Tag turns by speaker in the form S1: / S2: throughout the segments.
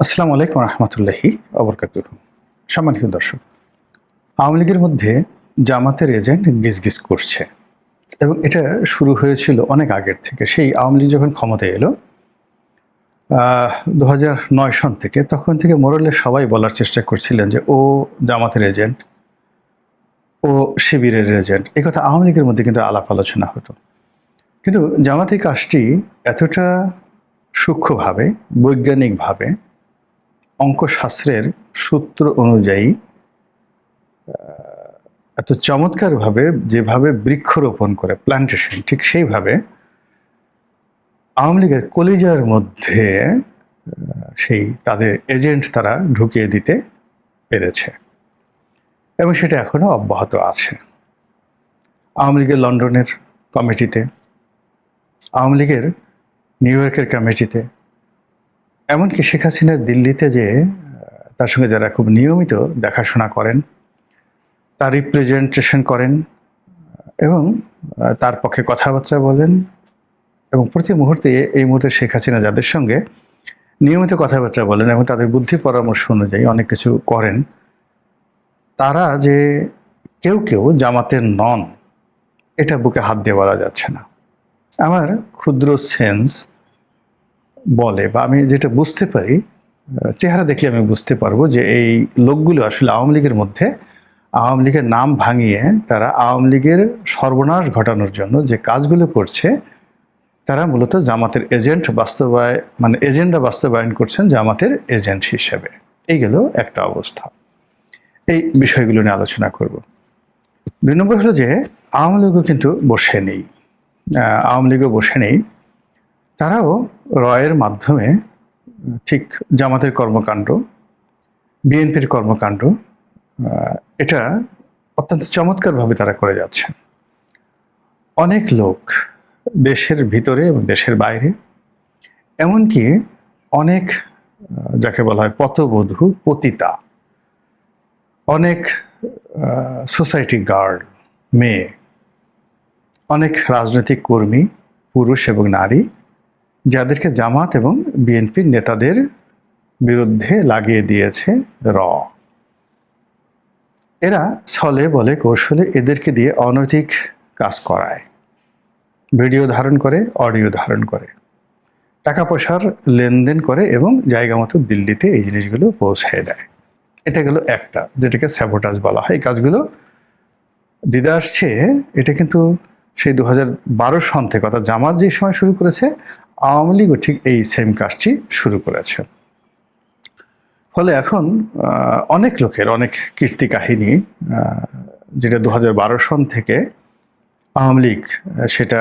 S1: আসসালামু আলাইকুম রহমতুল্লাহি অবরকাত সম্মানিত দর্শক, আওয়ামী লীগের মধ্যে জামাতের এজেন্ট গিজগিজ করছে এবং এটা শুরু হয়েছিল অনেক আগের থেকে। সেই আওয়ামী লীগ যখন ক্ষমতায় এলো দু হাজার নয় সন থেকে তখন থেকে মোরলে সবাই বলার চেষ্টা করছিলেন যে, ও জামাতের এজেন্ট, ও শিবিরের এজেন্ট। এই কথা আওয়ামী লীগের মধ্যে কিন্তু আলাপ আলোচনা হতো। কিন্তু জামাতের কাজটি এতটা সূক্ষ্মভাবে, বৈজ্ঞানিকভাবে অঙ্কশাস্ত্রের সূত্র অনুযায়ী এত চমৎকারভাবে যেভাবে বৃক্ষরোপণ করে প্ল্যান্টেশন ঠিক সেইভাবে আওয়ামী লীগের কলিজার মধ্যে সেই তাদের এজেন্ট তারা ঢুকিয়ে দিতে পেরেছে। এবং সেটা এখনও অব্যাহত আছে। আওয়ামী লীগের লন্ডনের কমিটিতে, আওয়ামী লীগের নিউ ইয়র্কের কমিটিতে এমনকি শেখ হাসিনার দিল্লিতে যে তার সঙ্গে যারা খুব নিয়মিত দেখাশোনা করেন, তার রিপ্রেজেন্টেশন করেন, এবং তার পক্ষে কথাবার্তা বলেন, এবং প্রতি মুহূর্তে এই মুহূর্তে শেখ হাসিনা যাদের সঙ্গে নিয়মিত কথাবার্তা বলেন এবং তাদের বুদ্ধি পরামর্শ অনুযায়ী অনেক কিছু করেন, তারা যে কেউ কেউ জামাতের নন, এটা বুকে হাত দিয়ে বলা যাচ্ছে না। আমার ক্ষুদ্র সেন্স বলে বা আমি যেটা বুঝতে পারি চেহারা দেখলে আমি বুঝতে পারব যে এই লোকগুলো আসলে আওয়ামী লীগের মধ্যে, আওয়ামী লীগের নাম ভাঙিয়ে তারা আওয়ামী লীগের সর্বনাশ ঘটানোর জন্য যে কাজগুলো করছে, তারা মূলত জামাতের এজেন্ট বাস্তবায় মানে এজেন্ডা বাস্তবায়ন করছেন জামাতের এজেন্ট হিসেবে। এই গেল একটা অবস্থা। এই বিষয়গুলো নিয়ে আলোচনা করব। দুই নম্বর হলো যে আওয়ামী লীগও কিন্তু বসে নেই। আওয়ামী লীগও বসে নেই। তারাও রয়ের মাধ্যমে, ঠিক জামাতের কর্মকাণ্ড, বিএনপির কর্মকাণ্ড এটা অত্যন্ত চমৎকারভাবে তারা করে যাচ্ছে। অনেক লোক দেশের ভিতরে এবং দেশের বাইরে, এমনকি অনেক যাকে বলা হয় পথবধূ পতিতা, অনেক সোসাইটি গার্ড মেয়ে, অনেক রাজনৈতিক কর্মী, পুরুষ এবং নারী যাদেরকে জামাত এবং বিএনপির নেতাদের বিরুদ্ধে লাগিয়ে দিয়েছে র। এরা ছলে বলে কৌশলে এদেরকে দিয়ে অনৈতিক কাজ করায়। ভিডিও ধারণ করে, অডিও ধারণ করে। টাকা পয়সার লেনদেন করে এবং জায়গা মতো দিল্লিতে এই জিনিসগুলো পৌঁছায় দেয়। এটা গেল একটা, যেটাকে স্যাবোটাজ বলা হয়। এই কাজগুলো দিদা আসছে, এটা কিন্তু সেই দু হাজার বারো সন থেকে, অর্থাৎ জামাত যে সময় শুরু করেছে আওয়ামী লীগও ঠিক এই সেম কাজটি শুরু করেছে। ফলে এখন অনেক লোকের, অনেক কীর্তি কাহিনী যেটা দু বারো সন থেকে আওয়ামী লীগ, সেটা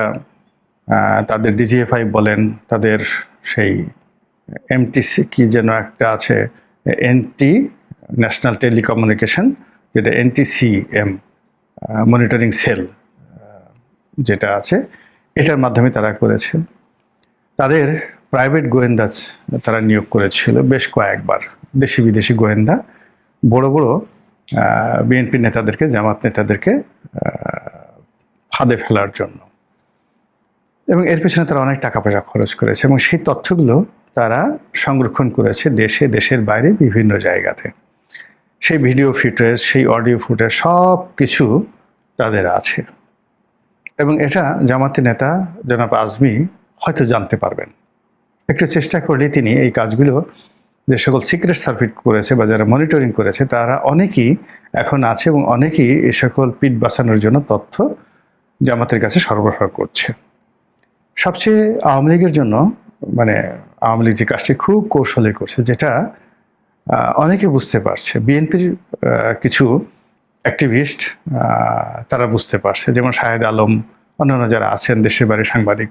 S1: তাদের ডিজিএফআই বলেন, তাদের সেই এমটিসি কি যেন একটা আছে এনটি ন্যাশনাল টেলিকমিউনিকেশন যেটা এনটিসিএম মনিটরিং সেল যেটা আছে, এটার মাধ্যমে তারা করেছে। তাদের প্রাইভেট গোয়েন্দা তারা নিয়োগ করেছিল বেশ কয়েকবার। দেশি বিদেশি গোয়েন্দা, বড় বড় বিএনপি নেতাদেরকে, জামাত নেতাদেরকে ফাঁদে ফেলার জন্য। এবং এর পেছনে তারা অনেক টাকা পয়সা খরচ করেছে এবং সেই তথ্যগুলো তারা সংরক্ষণ করেছে দেশে, দেশের বাইরে, বিভিন্ন জায়গাতে। সেই ভিডিও ফুটেজ, সেই অডিও ফুটেজ সব কিছু তাদের আছে। এবং এটা জামাতি নেতা জনাব আজমি হয়তো জানতে পারবেন। একটু চেষ্টা করলে তিনি এই কাজগুলো যে সকল সিক্রেট সার্ভিট করেছে বা যারা মনিটরিং করেছে, তারা অনেকেই এখন আছে এবং অনেকেই এ সকল পিঠ বাঁচানোর জন্য তথ্য জামাতের কাছে সরবরাহ করছে। সবচেয়ে আওয়ামী লীগের জন্য মানে আওয়ামী লীগ যে কাজটি খুব কৌশলে করছে, যেটা অনেকে বুঝতে পারছে। বিএনপির কিছু অ্যাক্টিভিস্ট তারা বুঝতে পারছে। যেমন শাহেদ আলম, অন্যান্য যারা আছেন, দেশের বাড়ির সাংবাদিক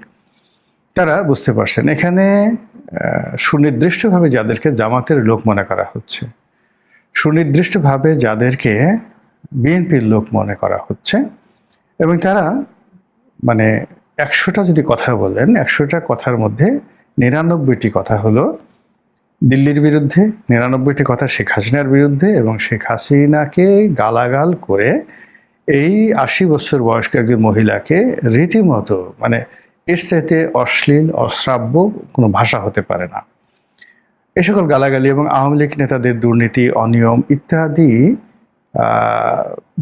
S1: তারা বুঝতে পারছেন। এখানে সুনির্দিষ্টভাবে যাদেরকে জামাতের লোক মনে করা হচ্ছে, সুনির্দিষ্টভাবে যাদেরকে বিএনপির লোক মনে করা হচ্ছে এবং তারা মানে একশোটা যদি কথা বলেন, একশোটা কথার মধ্যে নিরানব্বইটি কথা হলো দিল্লির বিরুদ্ধে, নিরানব্বইটি কথা শেখ হাসিনার বিরুদ্ধে এবং শেখ হাসিনাকে গালাগাল করে এই আশি বছর বয়স্ক একজন মহিলাকে রীতিমতো মানে এর চাইতে অশ্লীল, অশ্রাব্য কোনো ভাষা হতে পারে না। এ সকল গালাগালি এবং আওয়ামী লীগ নেতাদের দুর্নীতি, অনিয়ম ইত্যাদি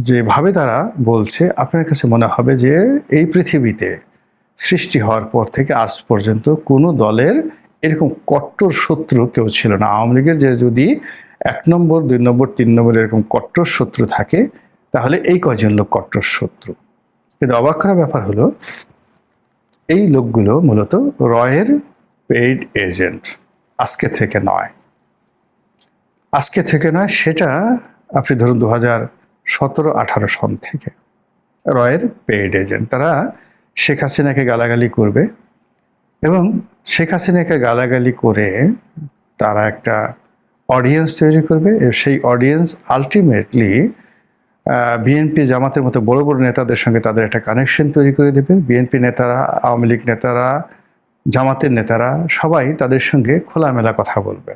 S1: যেভাবে তারা বলছে, আপনার কাছে মনে হবে যে এই পৃথিবীতে সৃষ্টি হওয়ার পর থেকে আজ পর্যন্ত কোনো দলের এরকম কট্টর শত্রু কেউ ছিল না। আওয়ামী লীগের যে যদি এক নম্বর, দুই নম্বর, তিন নম্বর এরকম কট্টর শত্রু থাকে, তাহলে এই কয়জন লোক কট্টর শত্রু? কিন্তু অবাক করা ব্যাপার হলো এই লোকগুলো মূলত রয়ের পেইড এজেন্ট। আজকে থেকে নয়। আজকে থেকে নয় সেটা আপনি ধরুন দু হাজার সতেরো আঠারো সন থেকে রয়ের পেইড এজেন্ট। তারা শেখ হাসিনাকে গালাগালি করবে এবং শেখ হাসিনাকে গালাগালি করে তারা একটা অডিয়েন্স তৈরি করবে সেই অডিয়েন্স আলটিমেটলি বিএনপি জামাতের মতো বড় বড় নেতাদের সঙ্গে তাদের একটা কানেকশন তৈরি করে দেবে। বিএনপি নেতারা, আওয়ামী লীগ নেতারা, জামাতের নেতারা সবাই তাদের সঙ্গে খোলামেলা কথা বলবে।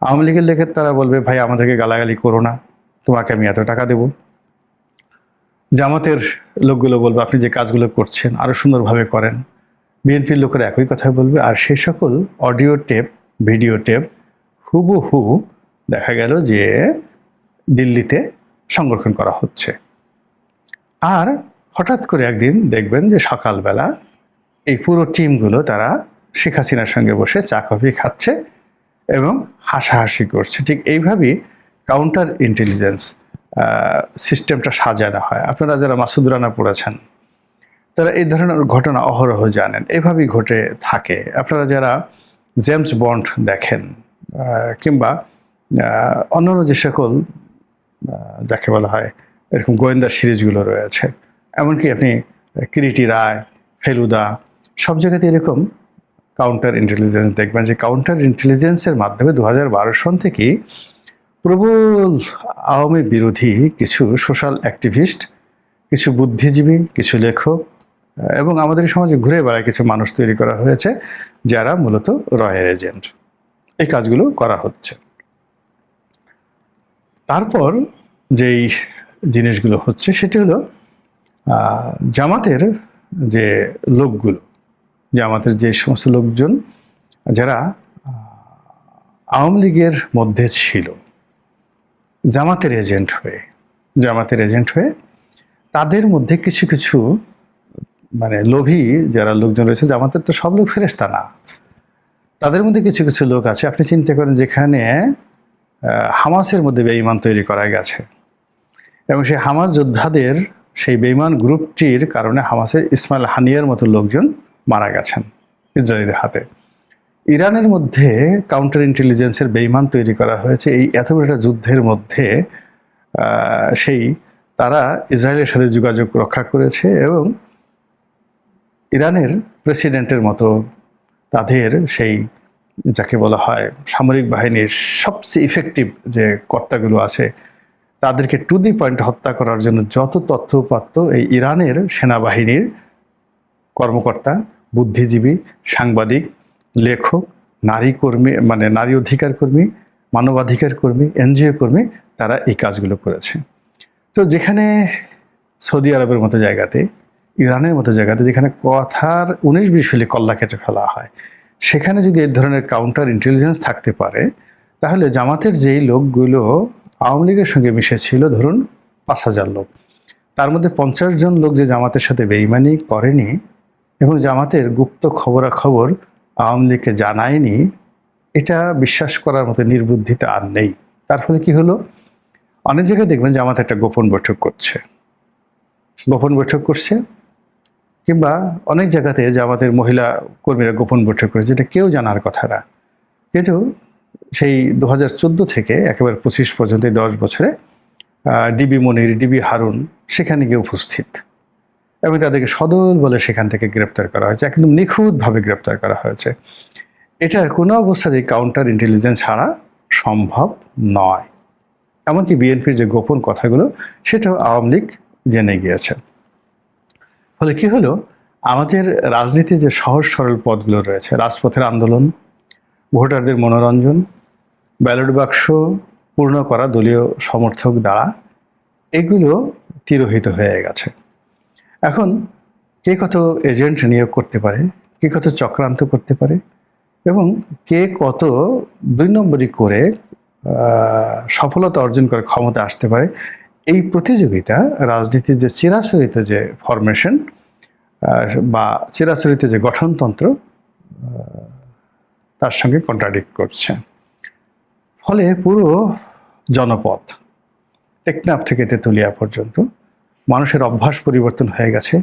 S1: আওয়ামী লীগের লেখের তারা বলবে, ভাই, আমাদেরকে গালাগালি করো না। তোমাকে আমি এত টাকা দেব। জামাতের লোকগুলো বলবে, আপনি যে কাজগুলো করছেন আরও সুন্দরভাবে করেন। বিএনপির লোকেরা একই কথা বলবে, আর সেই সকল অডিও টেপ, ভিডিও টেপ হুবহু দেখা গেল যে দিল্লিতে সংরক্ষণ করা হচ্ছে। আর হঠাৎ করে একদিন দেখবেন যে সকালবেলা এই পুরো টিমগুলো তারা শেখ হাসিনার সঙ্গে বসে চা, কফি খাচ্ছে এবং হাসাহাসি করছে। ঠিক এইভাবেই কাউন্টার ইন্টেলিজেন্স সিস্টেমটা সাজানো হয়। আপনারা যারা মাসুদ রানা পড়েছেন, তারা এই ধরনের ঘটনা অহরহ জানেন। এভাবেই ঘটে থাকে। আপনারা যারা জেমস বন্ড দেখেন কিংবা অন্যান্য যে সকল যাকে বলা হয়, এরকম গোয়েন্দা সিরিজগুলো রয়েছে। এমনকি আপনি কিরিটি রায়, ফেলুদা, সব জায়গাতে এরকম কাউন্টার ইন্টেলিজেন্স দেখবেন যে কাউন্টার ইন্টেলিজেন্সের মাধ্যমে দু হাজার বারো সন থেকেই প্রবল আওয়ামী বিরোধী কিছু সোশ্যাল অ্যাক্টিভিস্ট কিছু বুদ্ধিজীবী, কিছু লেখক এবং আমাদের সমাজে ঘুরে বেড়ায় কিছু মানুষ তৈরি করা হয়েছে যারা মূলত রয়ের এজেন্ট এই কাজগুলো করা হচ্ছে। তারপর যেই জিনিসগুলো হচ্ছে, সেটি হলো জামাতের যে লোকগুলো, জামাতের যে সমস্ত লোকজন, যারা আওয়ামী লীগের মধ্যে ছিল, জামাতের এজেন্ট হয়ে, জামাতের এজেন্ট হয়ে, তাদের মধ্যে কিছু কিছু মানে লোভী যারা লোকজন রয়েছে, জামাতের তো সব লোক ফেরেস্তা না, তাদের মধ্যে কিছু কিছু লোক আছে। আপনি চিন্তা করেন যেখানে হামাসের মধ্যে বেঈমান তৈরি করা গেছে। এবং সেই হামাস যোদ্ধাদের সেই বেঈমান গ্রুপটির কারণে হামাসের ইসমাইল হানিয়ার মতো লোকজন মারা গেছেন ইসরায়েলের হাতে। ইরানের মধ্যে কাউন্টার ইন্টেলিজেন্সের বেইমান তৈরি করা হয়েছে। এই এত বড় একটা যুদ্ধের মধ্যে সেই তারা ইসরায়েলের সাথে যোগাযোগ রক্ষা করেছে এবং ইরানের প্রেসিডেন্টের মতো তাদের সেই যাকে বলা হয় সামরিক বাহিনীর সবচেয়ে ইফেক্টিভ যে কর্তাগুলো আছে, তাদেরকে টু দি পয়েন্ট হত্যা করার জন্য যত তথ্যপাত্র এই ইরানের সেনাবাহিনীর কর্মকর্তা, বুদ্ধিজীবী, সাংবাদিক, লেখক, নারী কর্মী মানে নারী অধিকার কর্মী, মানবাধিকার কর্মী, এনজিও কর্মী, তারা এই কাজগুলো করেছে। তো যেখানে সৌদি আরবের মতো জায়গাতে, ইরানের মতো জায়গাতে যেখানে কথার উনিশ বিশ হলে কল্লা কেটে ফেলা হয় সেখানে যদি এ ধরনের কাউন্টার ইন্টেলিজেন্স থাকতে পারে, তাহলে জামাতের যেই লোকগুলো আওয়ামী লীগের সঙ্গে মিশেছিল, ধরুন পাঁচ হাজার লোক, তার মধ্যে পঞ্চাশ জন লোক যে জামাতের সাথে বেইমানি করেনি এবং জামাতের গুপ্ত খবরাখবর আওয়ামী লীগকে জানায়নি, এটা বিশ্বাস করার মতো নির্বুদ্ধিতা আর নেই। তার ফলে কি হলো? অনেক জায়গায় দেখবেন জামাত একটা গোপন বৈঠক করছে। গোপন বৈঠক করছে কিংবা অনেক জায়গাতে জামাতের মহিলা কর্মীরা গোপন বৈঠক করেছে, এটা কেউ জানার কথা না। কিন্তু সেই দু হাজার চোদ্দ থেকে একেবারে পঁচিশ পর্যন্ত এই দশ বছরে ডিবি মনির, ডিবি হারুন সেখানে গিয়ে উপস্থিত এবং তাদেরকে সদল বলে সেখান থেকে গ্রেপ্তার করা হয়েছে, একদম নিখুঁতভাবে গ্রেপ্তার করা হয়েছে। এটা কোনো অবস্থাতেই কাউন্টার ইন্টেলিজেন্স ছাড়া সম্ভব নয়। এমনকি বিএনপির যে গোপন কথাগুলো, সেটাও আওয়ামী লীগ জেনে গিয়েছে। ফলে কি হলো? আমাদের রাজনীতির যে সহজ সরল পথগুলো রয়েছে, রাজপথের আন্দোলন, ভোটারদের মনোরঞ্জন, ব্যালট বাক্স পূর্ণ করা দলীয় সমর্থক দ্বারা, এগুলো তিরোহিত হয়ে গেছে। এখন কে কত এজেন্ট নিয়োগ করতে পারে? কে কত চক্রান্ত করতে পারে? এবং কে কত দুই নম্বরই করে সফলতা অর্জন করে ক্ষমতা আসতে পারে? এই প্রতিযোগিতা, রাজনীতির যে চিরাচরিত যে ফরমেশন বা চিরাচরিত যে গঠনতন্ত্র তার সঙ্গে কন্ট্রাডিক্ট করছে। ফলে পুরো জনপথ টেকনাফ থেকে তেঁতুলিয়া পর্যন্ত, মানুষের অভ্যাস পরিবর্তন হয়ে গেছে,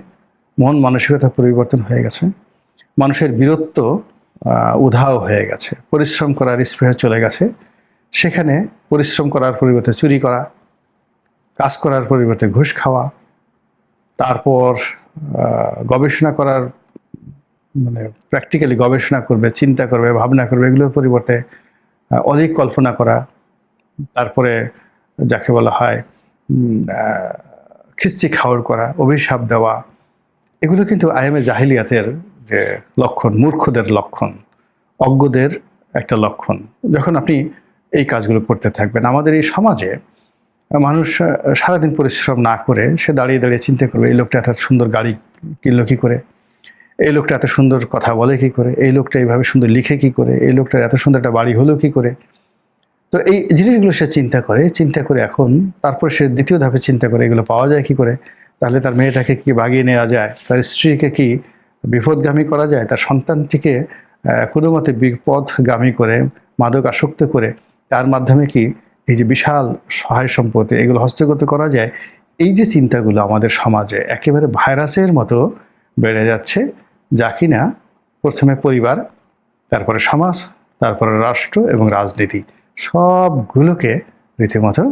S1: মন মানসিকতা পরিবর্তন হয়ে গেছে, মানুষের বীরত্ব উধাও হয়ে গেছে, পরিশ্রম করার স্পৃহা চলে গেছে, সেখানে পরিশ্রম করার পরিবর্তে চুরি করা কাজ করার পরিবর্তে ঘুষ খাওয়া, তারপর গবেষণা করার মানে প্র্যাকটিক্যালি গবেষণা করবে, চিন্তা করবে, ভাবনা করবে, এগুলোর পরিবর্তে অধিক কল্পনা করা, তারপরে যাকে বলা হয় খিস্তি খাওয়ার করা, অভিশাপ দেওয়া, এগুলো কিন্তু আইএমএ জাহিলিয়াতের যে লক্ষণ, মূর্খদের লক্ষণ, অজ্ঞদের একটা লক্ষণ। যখন আপনি এই কাজগুলো করতে থাকবেন, আমাদের এই সমাজে মানুষ সারাদিন পরিশ্রম না করে সে দাঁড়িয়ে দাঁড়িয়ে চিন্তা করবে, এই লোকটা এত সুন্দর গাড়ি কিনলো কী করে? এই লোকটা এত সুন্দর কথা বলে কি করে? এই লোকটা এইভাবে সুন্দর লিখে কি করে? এই লোকটার এত সুন্দর একটা বাড়ি হলো কি করে? তো এই জিনিসগুলো সে চিন্তা করে চিন্তা করে এখন তারপর সে দ্বিতীয় ধাপে চিন্তা করে, এগুলো পাওয়া যায় কি করে? তাহলে তার মেয়েটাকে কি বাগিয়ে নেওয়া যায়? তার স্ত্রীকে কি বিপদগামী করা যায়? তার সন্তানটিকে কোনো মতে বিপদগামী করে মাদক আসক্ত করে, তার মাধ্যমে কি এই যে বিশাল সহায় সম্পত্তি, এগুলো হস্তগত করা যায়, এই যে চিন্তাগুলো আমাদের সমাজে একেবারে ভাইরাসের মতো বেড়ে যাচ্ছে, যা কিনা প্রথমে পরিবার, তারপরে সমাজ, তারপরে রাষ্ট্র এবং রাজনীতি, সবগুলোকে রীতিমতো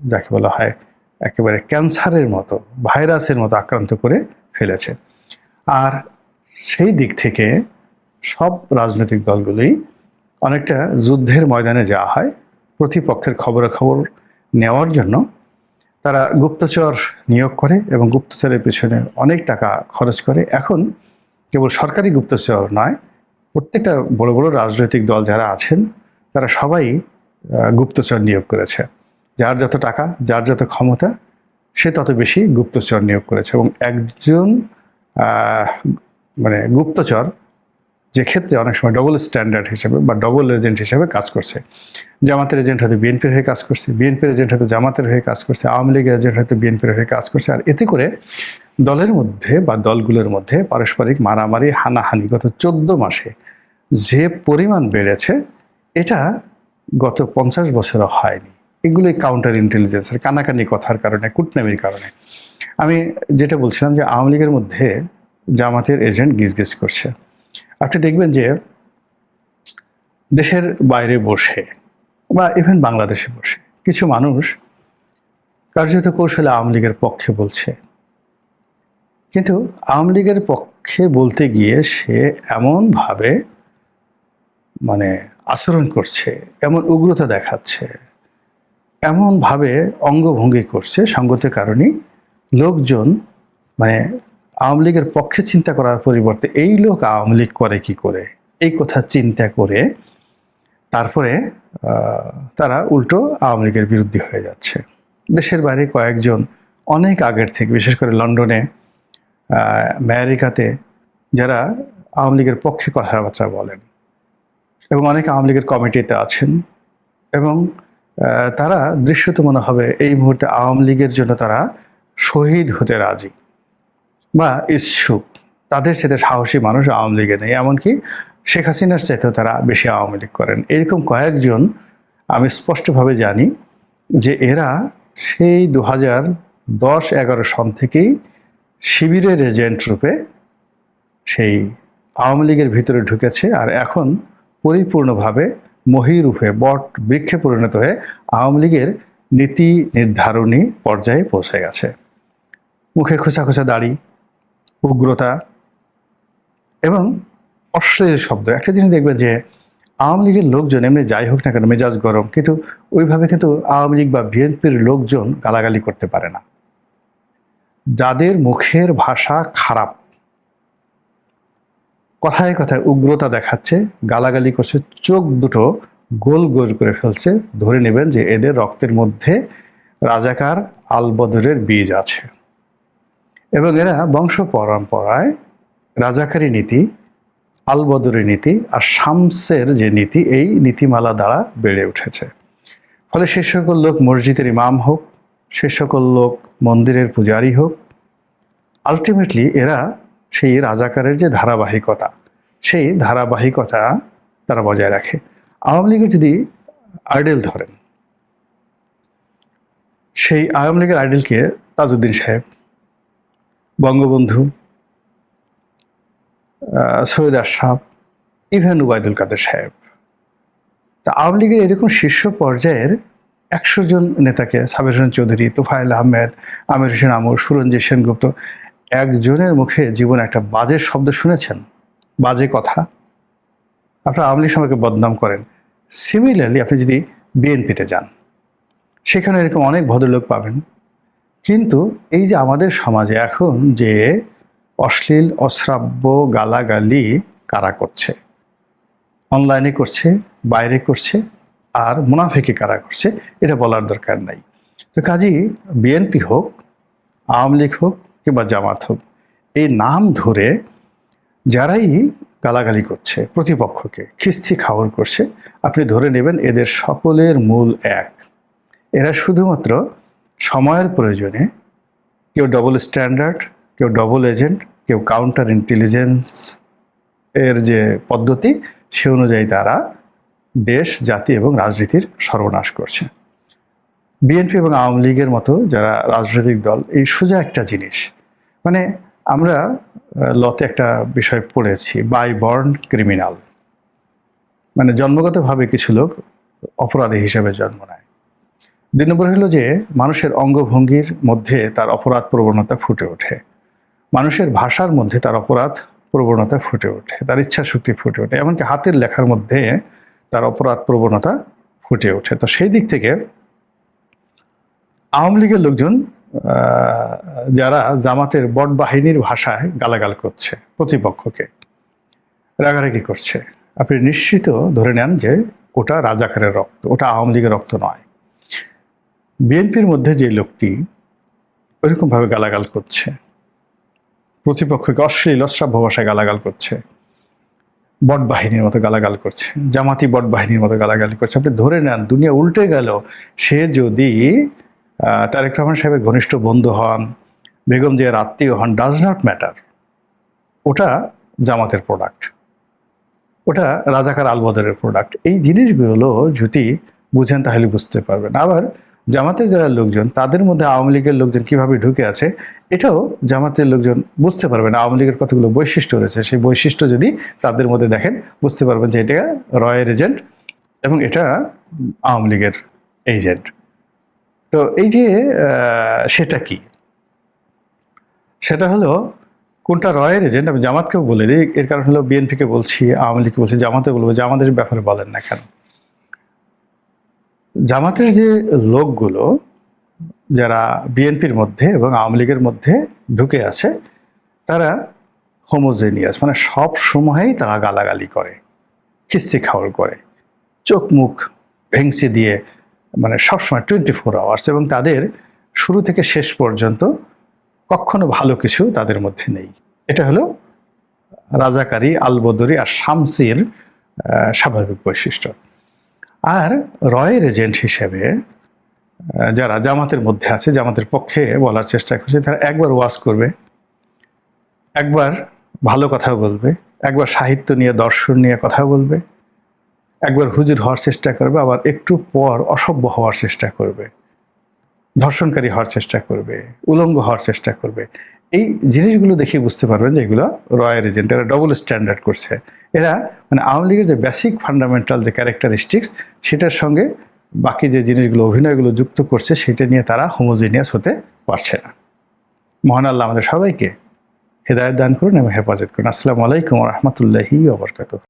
S1: যাকে বলা হয় একেবারে ক্যান্সারের মতো, ভাইরাসের মতো আক্রান্ত করে ফেলেছে। আর সেই দিক থেকে সব রাজনৈতিক দলগুলোই অনেকটা যুদ্ধের ময়দানে যাওয়া হয় প্রতিপক্ষের খবরাখবর নেওয়ার জন্য তারা গুপ্তচর নিয়োগ করে এবং গুপ্তচরের পেছনে অনেক টাকা খরচ করে। এখন কেবল সরকারি গুপ্তচর নয়, প্রত্যেকটা বড় বড় রাজনৈতিক দল যারা আছেন, তারা সবাই গুপ্তচর নিয়োগ করেছে। যার যত টাকা, যার যত ক্ষমতা, সে তত বেশি গুপ্তচর নিয়োগ করেছে এবং একজন মানে গুপ্তচর যে ক্ষেত্রে অনেক সময় ডবল স্ট্যান্ডার্ড হিসেবে বা ডবল এজেন্ট হিসেবে কাজ করছে। জামাতের এজেন্ট হয়তো বিএনপির হয়ে কাজ করছে বিএনপির এজেন্ট হয়তো জামাতের হয়ে কাজ করছে, আওয়ামী লীগের এজেন্ট হয়তো বিএনপির হয়ে কাজ করছে। আর এতে করে দলের মধ্যে বা দলগুলোর মধ্যে পারস্পরিক মারামারি, হানাহানি গত চোদ্দ মাসে যে পরিমাণ বেড়েছে, এটা গত পঞ্চাশ বছরও হয়নি। এগুলোই কাউন্টার ইন্টেলিজেন্সের কানাকানি কথার কারণে, কুটনামির কারণে। আমি যেটা বলছিলাম যে আওয়ামী লীগের মধ্যে জামাতের এজেন্ট গিজগিজ করছে। আপনি দেখবেন যে দেশের বাইরে বসে বা ইভেন বাংলাদেশে বসে কিছু মানুষ কার্যত কৌশলে আওয়ামী লীগের পক্ষে বলছে। কিন্তু আওয়ামী লীগের পক্ষে বলতে গিয়ে সে এমনভাবে মানে আচরণ করছে, এমন উগ্রতা দেখাচ্ছে, এমনভাবে অঙ্গভঙ্গি করছে সঙ্গতের কারণেই লোকজন মানে আওয়ামী লীগের পক্ষে চিন্তা করার পরিবর্তে এই লোক আওয়ামী লীগ করে কি করে? এই কথা চিন্তা করে তারপরে তারা উল্টো আওয়ামী লীগের বিরুদ্ধে হয়ে যাচ্ছে। দেশের বাইরে কয়েকজন অনেক আগের থেকে, বিশেষ করে লন্ডনে আমেরিকাতে যারা আওয়ামী লীগের পক্ষে কথাবার্তা বলেন এবং অনেক আওয়ামী লীগের কমিটিতে আছেন এবং তারা দৃশ্যত মনে হবে এই মুহূর্তে আওয়ামী লীগের জন্য তারা শহীদ হতে রাজি। বা ইচ্ছুক, তাদের সাথে সাহসী মানুষ আওয়ামী লীগে নেই। এমনকি শেখ হাসিনার চাইতেও তারা বেশি আওয়ামী লীগ করেন। এরকম কয়েকজন আমি স্পষ্টভাবে জানি যে এরা সেই দু হাজার দশ, এগারো সন থেকেই শিবিরের এজেন্ট রূপে সেই আওয়ামী লীগের ভিতরে ঢুকেছে আর এখন পরিপূর্ণভাবে মহিরূপে বট বৃক্ষে পরিণত হয়ে আওয়ামী লীগের নীতি নির্ধারণী পর্যায়ে পৌঁছে গেছে। মুখে খোঁচা খোঁচা দাড়ি উগ্রতা এবং অশ্লীল শব্দ। একটা জিনিস দেখবে যে আওয়ামী লীগের লোকজন, এমনি যাই হোক না কেন, মেজাজ গরম, কিন্তু ওইভাবে কিন্তু আওয়ামী লীগ বা বিএনপির লোকজন গালাগালি করতে পারে না। যাদের মুখের ভাষা খারাপ, কথায় কথায় উগ্রতা দেখাচ্ছে, গালাগালি করছে, চোখ দুটো গোল গোল করে ফেলছে, ধরে নেবেন যে এদের রক্তের মধ্যে রাজাকার আলবদরের বীজ আছে। এবং এরা বংশ পরম্পরায় রাজাকারী নীতি আলবদরি নীতি আর শামসের যে নীতি, এই নীতিমালা দ্বারা বেড়ে উঠেছে। ফলে সে সকল লোক মসজিদের ইমাম হোক, সে সকল লোক মন্দিরের পূজারী হোক আলটিমেটলি এরা সেই রাজাকারের যে ধারাবাহিকতা, সেই ধারাবাহিকতা তারা বজায় রাখে। আওয়ামী লীগের যদি আইডেল ধরেন, সেই আওয়ামী লীগের আইডেলকে তাজউদ্দিন সাহেব বঙ্গবন্ধু সৈয়দ আশরাফ ইভেন উবায়দুল কাদের সাহেব। তা আওয়ামী লীগের এরকম শীর্ষ পর্যায়ের একশো জন নেতাকে সাবের হোসেন চৌধুরী, তোফায়েল আহমেদ, আমির হোসেন আমর সুরঞ্জিত সেনগুপ্ত, একজনের মুখে জীবন একটা বাজে শব্দ শুনেছেন? বাজে কথা। আপনারা আওয়ামী লীগ সম্পর্কে বদনাম করেন। সিমিলারলি আপনি যদি বিএনপিতে যান, সেখানে এরকম অনেক ভদ্রলোক পাবেন। কিন্তু এই যে আমাদের সমাজে এখন যে অশ্লীল, অশ্রাব্য গালাগালি কারা করছে? অনলাইনে করছে, বাইরে করছে, আর মুনাফেকে কারা করছে, এটা বলার দরকার নাই। তো কাজেই বিএনপি হোক, আওয়ামী লীগ হোক, কিংবা জামাত হোক, এই নাম ধরে যারাই গালাগালি করছে প্রতিপক্ষকে, খিস্তি খাওয়ার করছে, আপনি ধরে নেবেন এদের সকলের মূল এক। এরা শুধুমাত্র সময়ের প্রয়োজনে কেউ ডবল স্ট্যান্ডার্ড কেউ ডবল এজেন্ট কেউ কাউন্টার ইন্টেলিজেন্স এর যে পদ্ধতি, সে অনুযায়ী তারা দেশ, জাতি এবং রাজনীতির সর্বনাশ করছে। বিএনপি এবং আওয়ামী লীগের মতো যারা রাজনৈতিক দল, এই সোজা একটা জিনিস। মানে আমরা লতে একটা বিষয় পড়েছি বাই বর্ন ক্রিমিনাল মানে জন্মগতভাবে কিছু লোক অপরাধী হিসেবে জন্ম নেয়। দুই নম্বর হলো যে, মানুষের অঙ্গভঙ্গির মধ্যে তার অপরাধ প্রবণতা ফুটে ওঠে। মানুষের ভাষার মধ্যে তার অপরাধ প্রবণতা ফুটে ওঠে, তার ইচ্ছা শক্তি ফুটে ওঠে, এমনকি হাতের লেখার মধ্যে তার অপরাধ প্রবণতা ফুটে ওঠে। তো সেই দিক থেকে আওয়ামী লীগের লোকজন যারা জামাতের বট বাহিনীর ভাষায় গালাগাল করছে প্রতিপক্ষকে, রাগারাগি করছে, আপনি নিশ্চিত ধরে নেন যে ওটা রাজাকারের রক্ত, ওটা আওয়ামী লীগের রক্ত নয়। বিএনপির মধ্যে যে লোকটি ওইরকমভাবে গালাগাল করছে। প্রতিপক্ষকে অশ্লীল, অশ্রাব্য ভাষায় গালাগাল করছে। বট বাহিনীর মতো গালাগাল করছে। জামাতি বট বাহিনীর মতো গালাগালি করছে। আপনি ধরে নেন, দুনিয়া উল্টে গেল। সে যদি তারেক রহমান সাহেবের ঘনিষ্ঠ বন্ধু হন, বেগম জিয়ার আত্মীয় হন ডাজ নট ম্যাটার ওটা জামাতের প্রোডাক্ট ওটা রাজাকার আলবদরের প্রোডাক্ট এই জিনিসগুলো যদি বুঝেন তাহলে বুঝতে পারবেন। আবার জামাতের যারা লোকজন, তাদের মধ্যে আওয়ামী লীগের লোকজন কীভাবে ঢুকে আছে, এটাও জামাতের লোকজন বুঝতে পারবেন আওয়ামী লীগের কতগুলো বৈশিষ্ট্য রয়েছে, সেই বৈশিষ্ট্য যদি তাদের মধ্যে দেখেন, বুঝতে পারবেন যে এটা রয়ের এজেন্ট এবং এটা আওয়ামী লীগের এজেন্ট তো এই যে সেটা কি? সেটা হলো, কোনটা রয়ের এজেন্ট আমি জামাতকেও বলে দিই, এর কারণ হলো বিএনপিকে বলছি, আওয়ামী লীগকে বলছি জামাতে বলব জামাতের ব্যাপারে বলেন না কেন। জামাতের যে লোকগুলো, যারা বিএনপির মধ্যে এবং আওয়ামী লীগের মধ্যে ঢুকে আছে, তারা হোমোজেনিয়াস মানে সব সময়ই তারা গালাগালি করে কিস্তি খাওয়ার করে, চোখ মুখ ভেংসি দিয়ে মানে সবসময় টোয়েন্টি ফোর আওয়ার্স এবং তাদের শুরু থেকে শেষ পর্যন্ত কখনো ভালো কিছু তাদের মধ্যে নেই। এটা হলো রাজাকারী, আলবদরি আর শামসির স্বাভাবিক বৈশিষ্ট্য। আর রয়ের এজেন্ট হিসেবে যারা জামাতের মধ্যে আছে, জামাতের পক্ষে বলার চেষ্টা করছে, তারা একবার ওয়াজ করবে, একবার ভালো কথা বলবে, একবার সাহিত্য নিয়ে, দর্শন নিয়ে কথা বলবে, একবার হুজুর হওয়ার চেষ্টা করবে, আবার একটু পর অসভ্য হওয়ার চেষ্টা করবে, ধর্ষণকারী হওয়ার চেষ্টা করবে, উলঙ্গ হওয়ার চেষ্টা করবে। এই জিনিসগুলো দেখে বুঝতে পারবেন যে এগুলো রয়্যাল এজেন্ট, এরা ডবল স্ট্যান্ডার্ড করছে। এরা মানে আওয়ামী লীগের যে বেসিক ফান্ডামেন্টাল যে ক্যারেক্টারিস্টিক্স সেটার সঙ্গে বাকি যে জিনিসগুলো, অভিনয়গুলো যুক্ত করছে, সেটা নিয়ে তারা হোমোজিনিয়াস হতে পারছে না। মহান আল্লাহ আমাদের সবাইকে হেদায়ত দান করুন এবং হেফাজত করুন। আসসালামু আলাইকুম রহমতুল্লাহি ওবরকাত